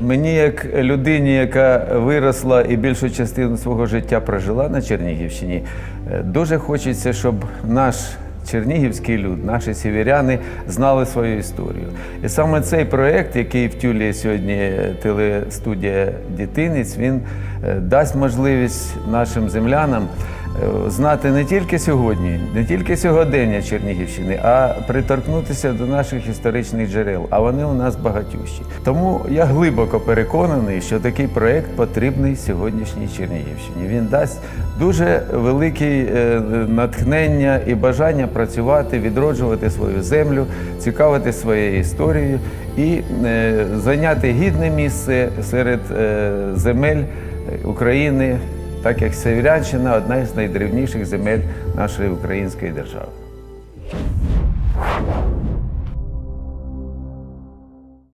Мені, як людині, яка виросла і більшу частину свого життя прожила на Чернігівщині, е, дуже хочеться, щоб наш чернігівський люд, наші сіверяни знали свою історію. І саме цей проєкт, який втюлює сьогодні телестудія Дітинець, він е, дасть можливість нашим землянам знати не тільки сьогодні, не тільки сьогодення Чернігівщини, а приторкнутися до наших історичних джерел. А вони у нас багатющі. Тому я глибоко переконаний, що такий проєкт потрібний сьогоднішній Чернігівщині. Він дасть дуже велике е, натхнення і бажання працювати, відроджувати свою землю, цікавити своєю історією і е, зайняти гідне місце серед е, земель України так як Северянщина одна з найдревніших земель нашої української держави.